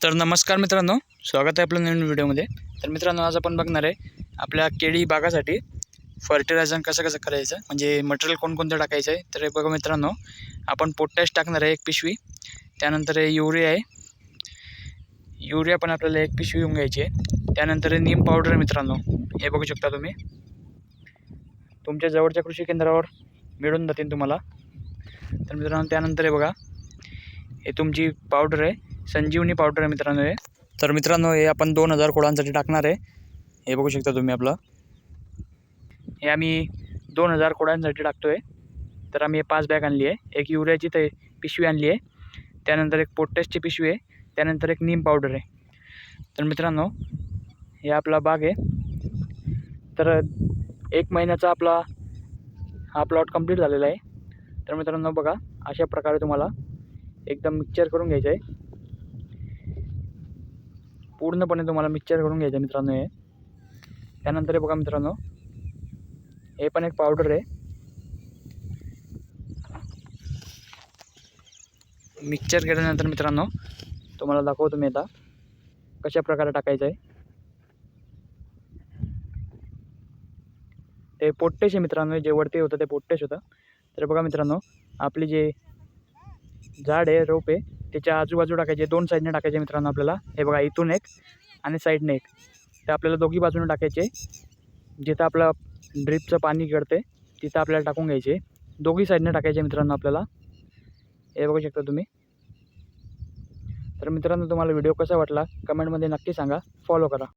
तर नमस्कार मित्रांनो स्वागत आहे आपल्या नवीन व्हिडिओमध्ये. तर मित्रांनो आज आपण बघणार आहे आपल्या केळी बागासाठी फर्टिलायझर कसं कसं करायचं म्हणजे मटेरियल कोणकोणतं टाकायचं आहे. तर हे बघा मित्रांनो आपण पोटॅश टाकणार आहे एक पिशवी त्यानंतर हे युरिया आहे. युरिया पण आपल्याला एक पिशवी घेऊन घ्यायची आहे. त्यानंतर नीम पावडर आहे मित्रांनो हे बघू शकता तुम्ही. तुमच्या जवळच्या कृषी केंद्रावर मिळून जातील तुम्हाला. तर मित्रांनो त्यानंतर हे बघा हे तुमची पावडर आहे. संजीवनी पावडर आहे मित्रांनो हे. तर मित्रांनो हे आपण दोन हजार खोडांसाठी टाकणार आहे. हे बघू शकता तुम्ही आपलं. हे आम्ही दोन हजार खोडांसाठी टाकतो आहे तर आम्ही हे पाच बॅग आणली आहे. एक युरियाची ते पिशवी आणली आहे. त्यानंतर एक पोटॅशची पिशवी आहे. त्यानंतर एक नीम पावडर आहे. तर मित्रांनो हे आपला बाग आहे. तर एक महिन्याचा आपला हा प्लॉट कंप्लीट झालेला आहे. तर मित्रांनो बघा अशा प्रकारे तुम्हाला एकदम मिक्सचर करून घ्यायचं आहे. पूर्णपणे तुम्हाला मिक्सचर करून घ्यायचं मित्रांनो हे. त्यानंतर हे बघा मित्रांनो हे पण एक पावडर आहे. मिक्सचर केल्यानंतर मित्रांनो तुम्हाला दाखवतो मी आता कशा प्रकारे टाकायचं आहे. ते पोट्टेश आहे मित्रांनो जे वरती होतं ते पोट्टेश होतं. तर बघा मित्रांनो आपली जे झाड आहे रोप आहे त्याच्या आजूबाजू टाकायचे दोन साईडने टाकायचे मित्रांनो आपल्याला. हे बघा इथून एक आणि साईडने एक. तर आपल्याला दोघी बाजूने टाकायचे जिथं आपलं ड्रिपचं पाणी गळते तिथं आपल्याला टाकून घ्यायचे. दोघी साईडने टाकायचे मित्रांनो आपल्याला. हे बघू शकता तुम्ही. तर मित्रांनो तुम्हाला व्हिडिओ कसा वाटला कमेंटमध्ये नक्की सांगा. फॉलो करा.